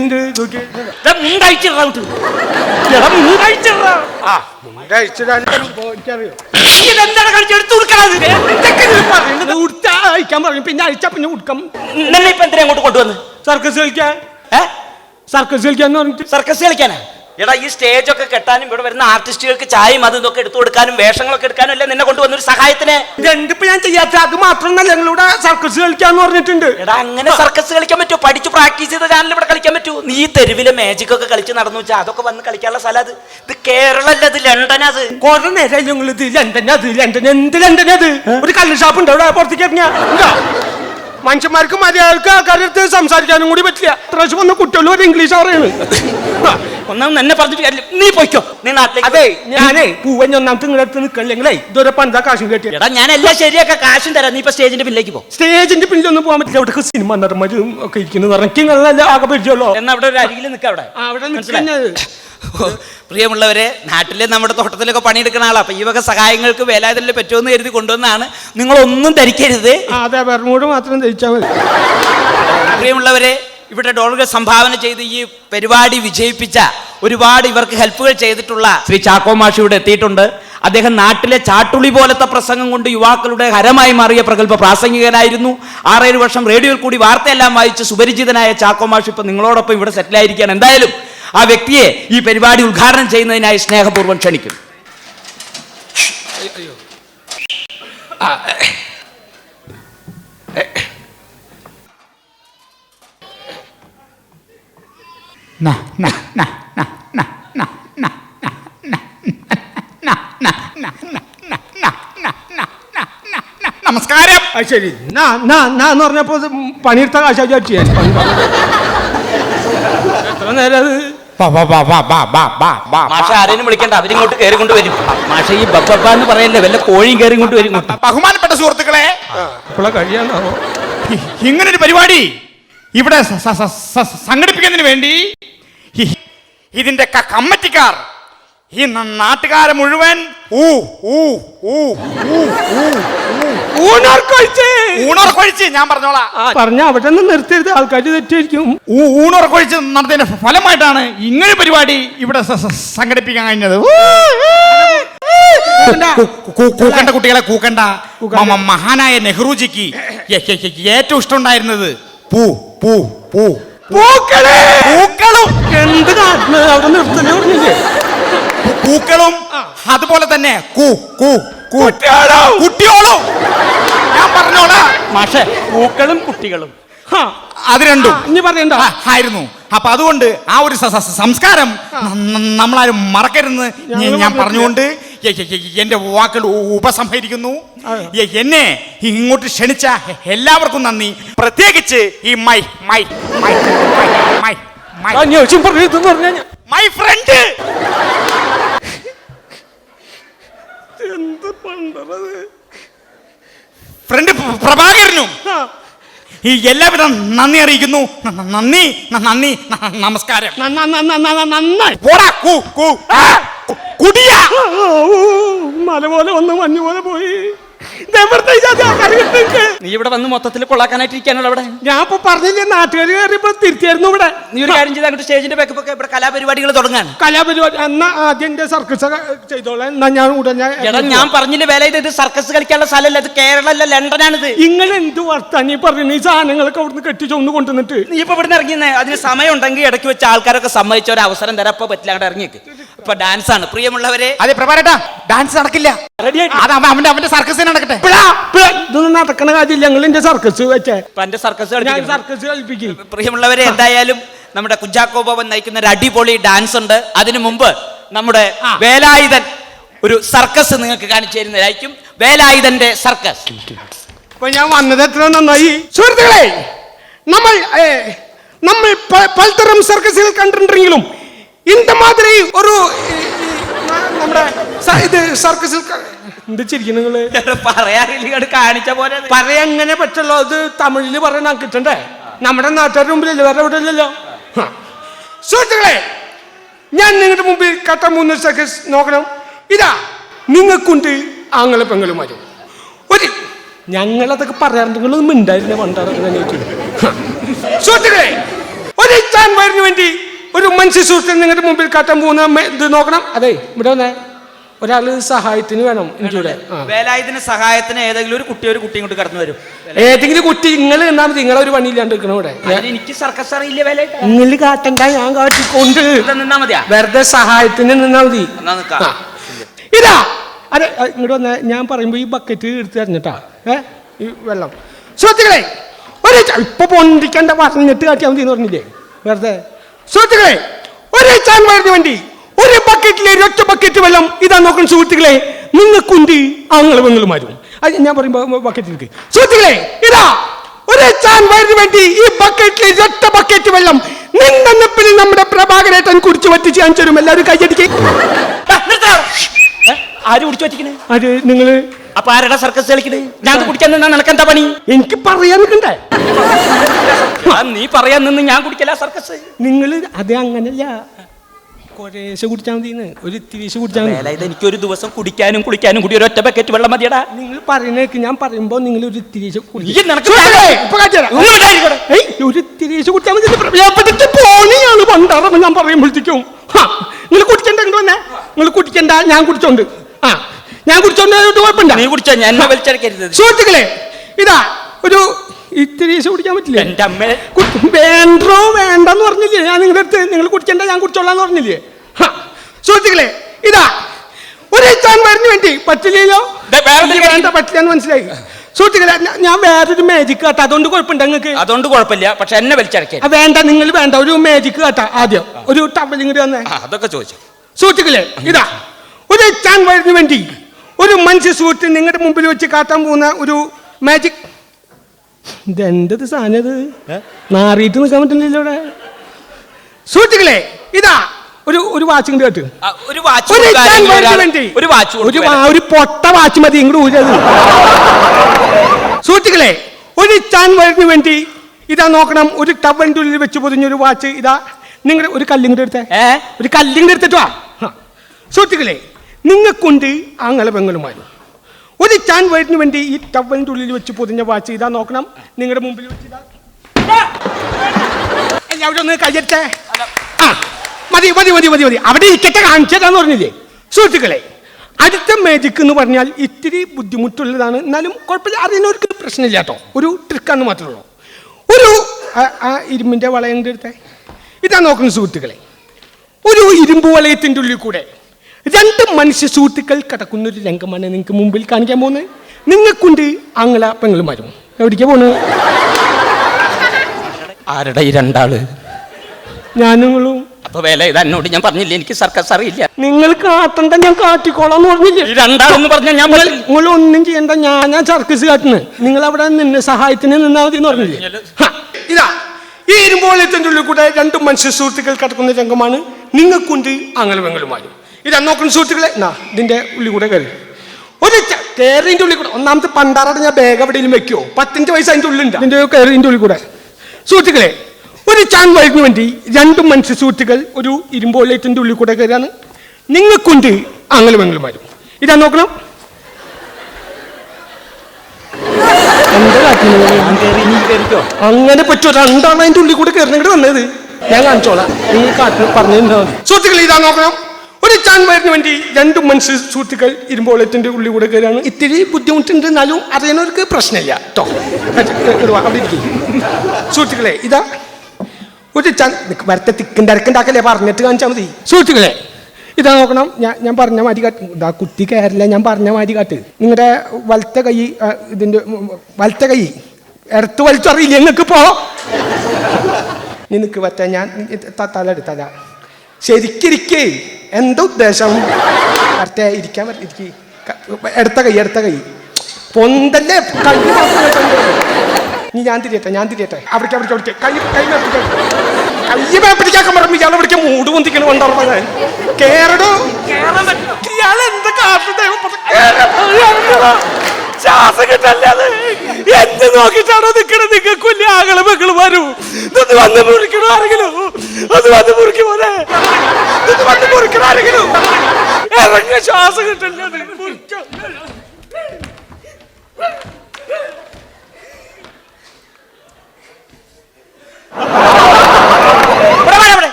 അയക്കാൻ പറയും. പിന്നെ അയച്ചാ പിന്നെ ഉടുക്കം. നിന്നെ ഇപ്പൊ എന്തിനാ അങ്ങോട്ട് കൊണ്ടുവന്ന്? സർക്കസ് കളിക്കാൻ. സർക്കസ് കളിക്കാന്ന് പറഞ്ഞിട്ട്. സർക്കസ് കളിക്കാനാ? എടാ ഈ സ്റ്റേജൊക്കെ കെട്ടാനും ഇവിടെ വരുന്ന ആർട്ടിസ്റ്റുകൾക്ക് ചായയും അതും ഇതൊക്കെ എടുത്തു കൊടുക്കാനും വേഷങ്ങളൊക്കെ എടുക്കാനും അല്ലേ നിന്നെ കൊണ്ടുവന്ന ഒരു സഹായത്തിന്? രണ്ടിപ്പോ ഞാൻ ചെയ്യാത്ത? അത് മാത്രമല്ല ഞങ്ങളിവിടെ സർക്കസ് കളിക്കാന്ന് പറഞ്ഞിട്ടുണ്ട്. എടാ അങ്ങനെ സർക്കസ് കളിക്കാൻ പറ്റുമോ പഠിച്ച് പ്രാക്ടീസ് ചെയ്ത ചാനൽ ഇവിടെ കളിക്കാൻ പറ്റൂ? നീ തെരുവിലെ മാജിക് ഒക്കെ കളിച്ച് നടന്നു വെച്ചാൽ അതൊക്കെ വന്ന് കളിക്കാനുള്ള സ്ഥലം അത്. ഇത് കേരളല്ല ഇത് ലണ്ടൻ അത്. കുറെ നേരം ഞങ്ങൾ ഇത് ലണ്ടൻ അത് ലണ്ടൻ എന്ത് ലണ്ടൻ അത്? ഒരു കള്ള് ഷാപ്പ് ഉണ്ടോ അവിടെ പുറത്തേക്ക് ഇറങ്ങിയ. മനുഷ്യന്മാർക്ക് മര്യാദയ്ക്ക് ആൾക്കാരുടെ അടുത്ത് സംസാരിക്കാനും കൂടി പറ്റില്ല. പ്രാവശ്യം വന്ന കുട്ടികൾ ഒരു ഇംഗ്ലീഷ് പറയുന്നത് ഒന്നാമത് എന്നെ പറഞ്ഞിട്ട് കാര്യമില്ല. നീ പൊയ്ക്കോ. നീ നാട്ടിലേക്ക് അതെ ഞാനേ പൂവൻ ഒന്നാമത്തെ നിങ്ങളുടെ അടുത്ത് നിൽക്കണില്ലെങ്കിലേ ഇതൊരു പന്താ കാശും കെട്ടിയ? എടാ ഞാൻ എല്ലാം ശരിയൊക്കെ കാശും തരാം. നീ ഇപ്പൊ സ്റ്റേജിന്റെ പിന്നിലേക്ക് പോ. സ്റ്റേജിന്റെ പിന്നിലൊന്നും പോകാൻ പറ്റില്ല. അവിടെ സിനിമ നടന്മാരും ഒക്കെ ഇരിക്കുന്നു. നല്ല ആകെ പരിചയമല്ലോ എന്നാ അവിടെ ഒരു അരികിൽ നിൽക്കാം അവിടെ. അവിടെ മനസ്സിലായോ? നിൽക്കുന്നത് പ്രിയമുള്ളവരെ നാട്ടിലെ നമ്മുടെ തോട്ടത്തിലൊക്കെ പണിയെടുക്കുന്ന ആളാ. അപ്പൊ ഈ വക സഹായങ്ങൾക്ക് വേലാതിൽ പറ്റുമെന്ന് കരുതി കൊണ്ടുവന്നാണ് നിങ്ങളൊന്നും ധരിക്കരുത്. അതെ ബെർമൂഡ് മാത്രം ധരിച്ചാൽ മതി. പ്രിയമുള്ളവരെ ഇവിടെ ഡോളറുകൾ സംഭാവന ചെയ്ത് ഈ പരിപാടി വിജയിപ്പിച്ച ഒരുപാട് ഇവർക്ക് ഹെൽപ്പുകൾ ചെയ്തിട്ടുള്ള ശ്രീ ചാക്കോ മാഷി ഇവിടെ എത്തിയിട്ടുണ്ട്. അദ്ദേഹം നാട്ടിലെ ചാട്ടുളി പോലത്തെ പ്രസംഗം കൊണ്ട് യുവാക്കളുടെ ഹരമായി മാറിയ പ്രഗത്ഭ പ്രാസംഗികനായിരുന്നു. ആറേഴ് വർഷം റേഡിയോയിൽ കൂടി വാർത്തയെല്ലാം വായിച്ച് സുപരിചിതനായ ചാക്കോ മാഷി ഇപ്പൊ നിങ്ങളോടൊപ്പം ഇവിടെ സെറ്റിലായിരിക്കുകയാണ്. എന്തായാലും ആ വ്യക്തിയെ ഈ പരിപാടി ഉദ്ഘാടനം ചെയ്യുന്നതിനായി സ്നേഹപൂർവം ക്ഷണിക്കുന്നു നമസ്കാരം ശരി നാ നാ നാ എന്ന് പറഞ്ഞപ്പോ പണിയെടുത്ത കാശാ വിചാരിച്ചു ഞാൻ. എത്ര നേരം അത് മാഷ ആരെയും വിളിക്കണ്ട. അവരിങ്ങോട്ട് കയറി കൊണ്ട് വരും. മാഷ ഈ ബബ്ബ എന്ന് പറയല്ലേ വല്ല കോഴിയും കയറി കൊണ്ട് വരും ബഹുമാനപ്പെട്ട സുഹൃത്തുക്കളെ ഇങ്ങനൊരു പരിപാടി ഇവിടെ സംഘടിപ്പിക്കുന്നതിന് വേണ്ടി ഇതിന്റെ കമ്മറ്റിക്കാർ ഈ നാട്ടുകാരെ മുഴുവൻ ഊ ഊ ഊ ഊ ഊ ഊണുറക്കൊഴിച്ച്. ഞാൻ പറഞ്ഞോളാം. പറഞ്ഞ അവിടെ നിന്ന് നിർത്തിയത് ആൾക്കാർ തെറ്റിയിരിക്കും. ഊണർ ഊണുറക്കൊഴിച്ച് നടത്തിയതിന്റെ ഫലമായിട്ടാണ് ഇങ്ങനെ പരിപാടി ഇവിടെ സംഘടിപ്പിക്കാൻ കഴിഞ്ഞത്. കൂക്കണ്ട കുട്ടികളെ കൂക്കണ്ട. മഹാനായ നെഹ്റുജിക്ക് ഏറ്റവും ഇഷ്ടമുണ്ടായിരുന്നത് പൂ പൂ പൂ. പൂക്കളെ! പൂക്കളും. എന്ത് കാട്ടുന്നത് അവിടെ നിർത്തലേ പറഞ്ഞില്ലേ? പൂ- പൂക്കളും അതുപോലെ തന്നെ കൂ കൂ. കുട്ടിയോളും. കുട്ടിയോളും? ഞാൻ പറഞ്ഞോളാ മാഷെ പൂക്കളും കുട്ടികളും. അത് രണ്ടും. ഇനി പറയണ്ട ആയിരുന്നു. അപ്പൊ അതുകൊണ്ട് ആ ഒരു സംസ്കാരം നമ്മളാരും മറക്കരുത് ഞാൻ പറഞ്ഞുകൊണ്ട് എന്റെ വാക്കുകൾ ഉപസംഹരിക്കുന്നു. എന്നെ ഇങ്ങോട്ട് ക്ഷണിച്ച എല്ലാവർക്കും നന്ദി. പ്രത്യേകിച്ച് ഈ my my my my my my friend എന്ത് പണ്ടത് ഫ്രണ്ട് പ്രഭാകരനും. ഈ എല്ലാവിധ നന്ദി അറിയിക്കുന്നു. നന്ദി നന്ദി നമസ്കാരം. കുടിയ. മല പോലെ വന്ന് മഞ്ഞു പോലെ പോയി. നീ ഇവിടെ വന്ന് മൊത്തത്തിൽ കൊള്ളാക്കാനായിട്ട് ഇരിക്കാനുള്ള ഇവിടെ ഞാൻ ഇപ്പൊ പറഞ്ഞില്ലേ നാട്ടുകാർ കയറിയപ്പോ തിരിച്ചായിരുന്നു ഇവിടെ. നീ ഒരു കാര്യം ചെയ്ത് അങ്ങോട്ട് സ്റ്റേജിന്റെ ബാക്കപ്പ് ഒക്കെ ഇവിടെ കലാപരിപാടികൾ തുടങ്ങാൻ കലാപരിപാടി എന്നാ ആദ്യം എന്റെ സർക്കസ് ചെയ്തോളാം എന്നാ ഞാൻ ഉടനെ എടാ ഞാൻ പറഞ്ഞില്ല വേല ഇത് ഇത് സർക്കസ് കളിക്കാനുള്ള സ്ഥലമല്ല ഇത് കേരളമല്ല ലണ്ടനാണിത്. നിങ്ങൾ എന്ത് വർത്താൻ ഈ പറഞ്ഞു ഈ സാധനങ്ങളൊക്കെ അവിടുന്ന് കെട്ടിച്ചൊന്ന് കൊണ്ടുവന്നിട്ട്. നീ ഇപ്പൊ ഇവിടുന്ന് ഇറങ്ങിയെന്നേ? അതിന് സമയം ഉണ്ടെങ്കിൽ ഇടയ്ക്ക് വെച്ച് ആൾക്കാരൊക്കെ സമ്മതിച്ച ഒരു അവസരം തരാൻ ഇപ്പൊ പറ്റില്ല അങ്ങോട്ട് ഇറങ്ങിയേക്ക്. ഇപ്പൊ ഡാൻസ് ആണ്. പ്രിയമുള്ളവരെ അതെ പ്രഭാരട്ടാ ഡാൻസ് നടക്കില്ല. Ready ആയിട്ട്. അത് അവൻ- അവന്റെ അവന്റെ സർക്കസ് നടക്കട്ടെ. ഇതൊന്നും നടക്കണ കാര്യമില്ല. ഞങ്ങൾ എന്റെ സർക്കസ് വെച്ചേ. ഇപ്പൊ എന്റെ സർക്കസ് ഞാൻ. സർക്കസ് കളിപ്പിക്കും. പ്രിയമുള്ളവരെ എന്തായാലും നമ്മുടെ കുഞ്ചാക്കോ ബോബൻ നയിക്കുന്ന ഒരു അടിപൊളി ഡാൻസ് ഉണ്ട്. അതിനു മുമ്പ് നമ്മുടെ വേലായുധൻ ഒരു സർക്കസ് നിങ്ങൾക്ക് കാണിച്ചു തരുന്നതായിരിക്കും. വേലായുധന്റെ സർക്കസ് അപ്പൊ ഞാൻ വന്നത് എത്ര നന്നായി? സുഹൃത്തുക്കളെ നമ്മൾ ഏ, നമ്മൾ പ- പലതരം സർക്കസുകൾ കണ്ടിട്ടുണ്ടെങ്കിലും இந்த மாதிரி ഒരു ഈ, ഈ, ന- നമ്മുടെ സ- ഇത് സർക്കസിൽ ക- എന്ത് ചിരിക്കും നിങ്ങള് പറയാറില്ല കാണിച്ച പോലെ അത്. പറയാൻ എങ്ങനെ പറ്റുള്ളൂ അത് തമിഴില് പറയാൻ കിട്ടണ്ടേ നമ്മുടെ നാട്ടുകാരുടെ മുമ്പിലല്ലേ വേറെ എവിടെ ഇല്ലല്ലോ ഹ. സുഹൃത്തുക്കളെ ഞാൻ നിങ്ങളുടെ മുമ്പിൽ കട്ട മൂന്ന് സർക്കസ് നോക്കണം ഇതാ നിങ്ങൾക്കുണ്ട് ആങ്ങളെ പെങ്ങളുമാരും ഒരു ഞങ്ങളതൊക്കെ പറയാറുണ്ട് നിങ്ങളൊന്നും മിണ്ടായിരുന്ന പണ്ടാറൊക്കെ തന്നെ സുഹൃത്തുക്കളെ ഒരു ഇച്ചാൻ വയറിന് വേണ്ടി ഒരു മനുഷ്യ സുഹൃത്തിന് നിങ്ങളുടെ മുമ്പിൽ കാട്ടാൻ പോകുന്ന ഇത് നോക്കണം. അതെ ഇവിടെ വന്നേ. ഒരാൾ സഹായത്തിന് വേണം എനിക്കിവിടെ. ആ. വേലായുധന് സഹായത്തിന് ഏതെങ്കിലും ഒരു കുട്ടി ഒരു കുട്ടി ഇങ്ങോട്ട് കടന്നു വരും. ഏതെങ്കിലും കുട്ടി നിങ്ങൾ എന്നാൽ മതി. നിങ്ങളെ ഒരു പണിയില്ലാണ്ട് നിൽക്കണം ഇവിടെ എനിക്ക് സർക്കസ് അറിയില്ല വേല നിങ്ങൾ കാട്ടണ്ട ഞാൻ കാട്ടിക്കൊണ്ട്. നിന്നാ മതിയാ? വെറുതെ സഹായത്തിന് നിന്നാ മതി. ഇതാ. അതെ ഇങ്ങോട്ട് വന്ന. ഞാൻ പറയുമ്പോ ഈ ബക്കറ്റ് എടുത്ത് തരഞ്ഞിട്ടാ. ഏ? ഈ വെള്ളം. സുഹൃത്തുക്കളെ ഒരു ഇപ്പൊ പൊണ്ടിക്കണ്ട പറഞ്ഞിട്ട് കാട്ടിയാൽ മതി എന്ന് പറഞ്ഞില്ലേ? വെറുതെ. സുഹൃത്തുക്കളെ ഒരു ചാൻവാറിന് വേണ്ടി ഒരു ബക്കറ്റിലെ ഒറ്റ ബക്കറ്റ് വെള്ളം ഇതാ നോക്കണം സുഹൃത്തുക്കളെ. നിങ്ങൾക്കുണ്ട് ആങ്ങളും പെങ്ങളുമാരും അത് ഞാൻ പറയും ബക്കറ്റിലേക്ക് സുഹൃത്തുക്കളെ ഇതാ ഒരു ചാൻവാറിന് വേണ്ടി ഈ ബക്കറ്റിലെ ഒറ്റ ബക്കറ്റ് വെള്ളം നിന്റെ നിപ്പിൽ നമ്മുടെ പ്രഭാകരേട്ടൻ കുടിച്ചു വറ്റിച്ച് ഞാൻ തരും. എല്ലാവരും കൈയടിക്കും. ആര് കുടിച്ചു വറ്റിക്കണേ? അത് നിങ്ങൾ? അപ്പൊ ആരുടെ സർക്കസ് കളിക്കണേ? ഞാൻ കുടിക്കാൻ നിന്നാ നിനക്ക് എന്താ പണി? എനിക്ക് പറയാൻ നിൽക്കണ്ടേ നീ പറയാൻ നിന്ന് ഞാൻ കുടിക്കല സർക്കസ് നിങ്ങൾ അത് അങ്ങനല്ല. കുറേശ്ശെ കുടിച്ചാൽ മതി ഒരു തിരിശ് കുടിച്ചാൽ മതി. അതായത് എനിക്ക് ഒരു ദിവസം കുടിക്കാനും കുളിക്കാനും കൂടി ഒരു ഒറ്റ ബക്കറ്റ് വെള്ളം മതിയടാ. നിങ്ങൾ പറയുന്നേക്ക് ഞാൻ പറയുമ്പോ നിങ്ങൾ ഒരു. ഏയ്, ഒരു ഇത്തിരീശ് കുടിച്ചാൽ മതി പോണിയാണ്. ഞാൻ പറയുമ്പോഴത്തേക്കും. നിങ്ങൾ കുടിക്കണ്ട നിങ്ങൾ കുടിക്കണ്ട ഞാൻ കുടിച്ചോണ്ട്. ആ ഞാൻ കുടിച്ചോണ്ട് കുഴപ്പമില്ല. നീ കുടിച്ചോ? ഞാൻ എന്നെ വലിച്ചടക്കരുത്. സുഹൃത്തുക്കളെ ഇതാ ഒരു ഇത്തിരി കുടിക്കാൻ പറ്റില്ല? എന്റെ അമ്മ. വേണ്ടോ വേണ്ടെന്ന് പറഞ്ഞില്ലേ? ഞാൻ നിങ്ങളുടെ അടുത്ത് നിങ്ങൾ കുടിക്കണ്ട ഞാൻ കുടിച്ചോളാന്ന് പറഞ്ഞില്ലേ. സുഹൃത്തുക്കളെ ഇതാ ഒരു ചാൻവാറിന് വേണ്ടി പറ്റില്ലല്ലോ? വേണ്ട പറ്റില്ല മനസ്സിലായി. സുഹൃത്തുക്കളെ ഞാൻ വേറൊരു മാജിക് കാട്ടാ അതുകൊണ്ട് കുഴപ്പമുണ്ട് നിങ്ങൾക്ക്? അതുകൊണ്ട് കുഴപ്പമില്ല പക്ഷെ എന്നെ വലിച്ചടക്കരുത്. വേണ്ട നിങ്ങൾ വേണ്ട ഒരു മാജിക് കാട്ടാ ആദ്യം. ഒരു ടവൽ തന്നെ അതൊക്കെ ചോദിച്ചു. സുഹൃത്തുക്കളെ ഇതാ ഒരു ചാൻവാറിന് വേണ്ടി ഒരു മനുഷ്യ സുഹൃത്ത് നിങ്ങളുടെ മുമ്പിൽ വെച്ച് കാട്ടാൻ പോകുന്ന ഒരു മാജിക് ഇതെന്തത് സാധനം ഇത്? നാറിയിട്ട് നിൽക്കാൻ പറ്റുന്നില്ല ഇവിടെ. സുഹൃത്തുക്കളെ ഇതാ ഒരു ഒരു വാച്ച് ഇങ്ങോട്ട് കേട്ട്. ഒരു വാച്ച് ഒരു വാച്ച് ഒരു ഒരു പൊട്ട വാച്ച് മതി ഇങ്ങോട്ട് ഊരത് സുഹൃത്തുക്കളെ ഒരു ചാൻവാറിന് വേണ്ടി ഇതാ നോക്കണം. ഒരു ടവലിന്റെ ഉള്ളിൽ വെച്ച് പൊതിഞ്ഞൊരു വാച്ച് ഇതാ നിങ്ങളുടെ ഒരു കല്ലിങ്ങോട്ട് എടുത്തേ. ഒരു കല്ലിങ്ങോട്ട് എടുത്തിട്ട് വാ. സുഹൃത്തുക്കളെ നിങ്ങൾക്കുണ്ട് ആങ്ങളെ പെങ്ങളുമാരും ഒരു ചാൻ വയറ്റിന് വേണ്ടി ഈ ടവലിന്റെ ഉള്ളിൽ വെച്ച് പൊതിഞ്ഞ വാച്ച് ഇതാ നോക്കണം. നിങ്ങളുടെ മുമ്പിൽ വെച്ച് ഇതാ. എല്ലാവരും ഒന്ന് കയ്യറ്റേ ആ മതി മതി മതി മതി മതി. അവിടെ ഇരിക്കട്ടെ കാണിച്ചതാന്ന് പറഞ്ഞില്ലേ? സുഹൃത്തുക്കളെ അടുത്ത മാജിക് എന്ന് പറഞ്ഞാൽ ഇത്തിരി ബുദ്ധിമുട്ടുള്ളതാണ്. എന്നാലും കുഴപ്പമില്ല അറിയുന്നവർക്ക് പ്രശ്നമില്ല കേട്ടോ. ഒരു ട്രിക്കാന്ന് മാത്രമേ ഉള്ളൂ. ഒരു ആ- ഇരുമ്പിന്റെ വളയം എടുത്തേ. ഇതാ നോക്കുന്ന സുഹൃത്തുക്കളെ. ഒരു ഇരുമ്പ് വളയത്തിന്റെ ഉള്ളിൽ കൂടെ രണ്ട് മനുഷ്യ സുഹൃത്തുക്കൾ കടക്കുന്ന ഒരു രംഗമാണ് നിങ്ങൾക്ക് മുമ്പിൽ കാണിക്കാൻ പോകുന്നത്. നിങ്ങൾക്കുണ്ട് ആങ്ങള പെങ്ങളുമാരും. എവിടേക്കാ പോണ്? ആരുടെ ഈ രണ്ടാൾ? ഞാനുങ്ങളും. അപ്പൊ വേല ഇത് എന്നോട് ഞാൻ പറഞ്ഞില്ലേ? എനിക്ക് സർക്കസ് അറിയില്ല. നിങ്ങൾ കാട്ടണ്ട ഞാൻ കാട്ടിക്കോളാന്ന് പറഞ്ഞില്ലേ? ഈ രണ്ടാളെന്ന് പറഞ്ഞാൽ ഞാൻ നിങ്ങൾ നിങ്ങൾ ഒന്നും ചെയ്യണ്ട ഞാൻ ഞാൻ സർക്കസ് കാട്ടുന്നത് നിങ്ങൾ അവിടെ നിന്ന് സഹായത്തിന് നിന്നാ മതി എന്ന് പറഞ്ഞില്ലേ? ഹാ, ഇതാ. ഈ ഇരുമ്പോളത്തിന്റെ ഉള്ളിൽ കൂടെ രണ്ട് മനുഷ്യ സുഹൃത്തുക്കൾ കിടക്കുന്ന രംഗമാണ്. നിങ്ങൾക്കുണ്ട് അങ്ങനെ പെങ്ങളുമാരും. ഇതാ നോക്കുന്ന സുഹൃത്തുക്കളെ. എന്നാ ഇതിന്റെ ഉള്ളിൽ കൂടെ കയറി. ഒരു കയറിന്റെ ഉള്ളിൽ കൂടെ. ഒന്നാമത്തെ പണ്ടാറയുടെ ഞാൻ ബാഗ് എവിടെയും വെക്കുമോ പത്തിന്റെ വയസ്സ് അതിന്റെ ഉള്ളിലുണ്ട്. ഇതിന്റെ കയറിന്റെ ഉള്ളിൽ കൂടെ. സുഹൃത്തുക്കളെ ഒരു ചാൻ വഴിക്ക് വേണ്ടി രണ്ട് മനുഷ്യ സുഹൃത്തുക്കൾ ഒരു ഇരുമ്പോളത്തിന്റെ ഉള്ളിൽ കൂടെ കയറിയാണ്. നിങ്ങൾക്കുണ്ട് അങ്ങനെ വരും ഇതാ നോക്കണം? അങ്ങനെ പറ്റുമോ? രണ്ടാണ് അതിന്റെ ഉള്ളിൽ കൂടെ കയറുന്നത് വന്നത്. ഞാൻ കാണിച്ചോളാം. നിങ്ങൾ കാട്ടിൽ പറഞ്ഞു സുഹൃത്തുക്കൾ ഇതാ നോക്കണം. ഒരു ചാൻവയറിന് വേണ്ടി രണ്ട് മനുഷ്യ സുഹൃത്തുക്കൾ ഇരുമ്പോളത്തിന്റെ ഉള്ളിൽ കൂടെ കയറാണ് ഇത്തിരി ബുദ്ധിമുട്ടുണ്ട് എന്നാലും അറിയുന്നവർക്ക് പ്രശ്നമില്ല കേട്ടോ സുഹൃത്തുക്കളെ ഇതാ. ഒരു ചാൻ വരത്തെ തിക്കിന്റെ അരക്കുണ്ടാക്കല്ലേ പറഞ്ഞിട്ട് കാണിച്ചാൽ മതി. സുഹൃത്തുക്കളെ ഇതാ നോക്കണം. ഞാൻ ഞാൻ പറഞ്ഞ മാതിരി കാട്ട്. ഇതാ കുത്തി കയറില്ല ഞാൻ പറഞ്ഞ മാതിരി കാട്ട്. നിങ്ങളുടെ വലത്തെ കൈ ഇതിന്റെ വലത്തെ കൈ. ഇടത്ത് വലിച്ചറിയില്ല നിങ്ങൾക്ക് പോ നിനക്ക് പറ്റാ ഞാൻ തല എടുത്തല ശരിക്കിരിക്കേ. എന്താ ഉദ്ദേശം? കറക്റ്റ് ഇരിക്കാൻ ഇരിക്ക്. എടുത്ത കൈ എടുത്ത കൈ. പൊന്തല്ലേ? കൈ ഇനി ഞാൻ തിരിയട്ടെ ഞാൻ തിരിയട്ടെ. അവിടേക്ക് അവിടേക്ക് അവിടേക്ക്. കൈ കൈ മേപ്പിടിക്കാൻ കൈ മേപ്പിടിക്കാൻ പറഞ്ഞു ഇയാൾ ഇവിടേക്ക് മൂട് പൊന്തിക്കണ കൊണ്ടുറങ്ങാൻ കേരടോ ഇയാൾ എന്താ കാട്ടുന്നത് ശ്വാസം കിട്ടല്ലേ അത്? എന്ത് നോക്കിയിട്ടാണോ നിക്കണത് നിങ്ങൾക്ക് വലിയ ആകളെ മക്കൾ വരൂ. ഇതൊന്ന് വന്ന് മുറിക്കണോ ആരെങ്കിലും? അത് വന്ന് മുറിക്കും പോലെ ഇത് വന്ന് മുറിക്കണോ ആരെങ്കിലും? ഇറങ്ങിയ ശ്വാസം കിട്ടല്ലേ മുറിക്കാം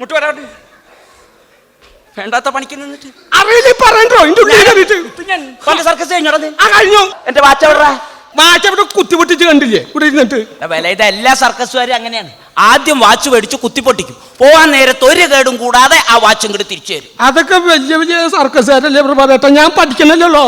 മുട്ട് വരാ വേണ്ടാത്ത പണിക്ക് നിന്നിട്ട്. അറിയില്ല പറയണ്ടോ? ഇതിന്റെ ഉള്ളിൽ കയറിയിട്ട്. സർക്കസ് കഴിഞ്ഞോടാ? ആ കഴിഞ്ഞു. എന്റെ വാച്ച് എവിടെടാ? മാറ്റ ഇവിടെ കുത്തി പൊട്ടിച്ച് കണ്ടില്ലേ? ഇവിടെ ഇരുന്നിട്ട്. വില ഇത് എല്ലാ സർക്കസുകാരും അങ്ങനെയാണ്. ആദ്യം വാച്ച് മേടിച്ച് കുത്തിപ്പൊട്ടിക്കും. പോവാൻ നേരത്ത് ഒരു കേടും കൂടാതെ ആ വാച്ചും കൂടി തിരിച്ചു തരും. അതൊക്കെ വലിയ വലിയ സർക്കസുകാരല്ലേ പറയട്ടെ ഞാൻ പഠിക്കണല്ലോ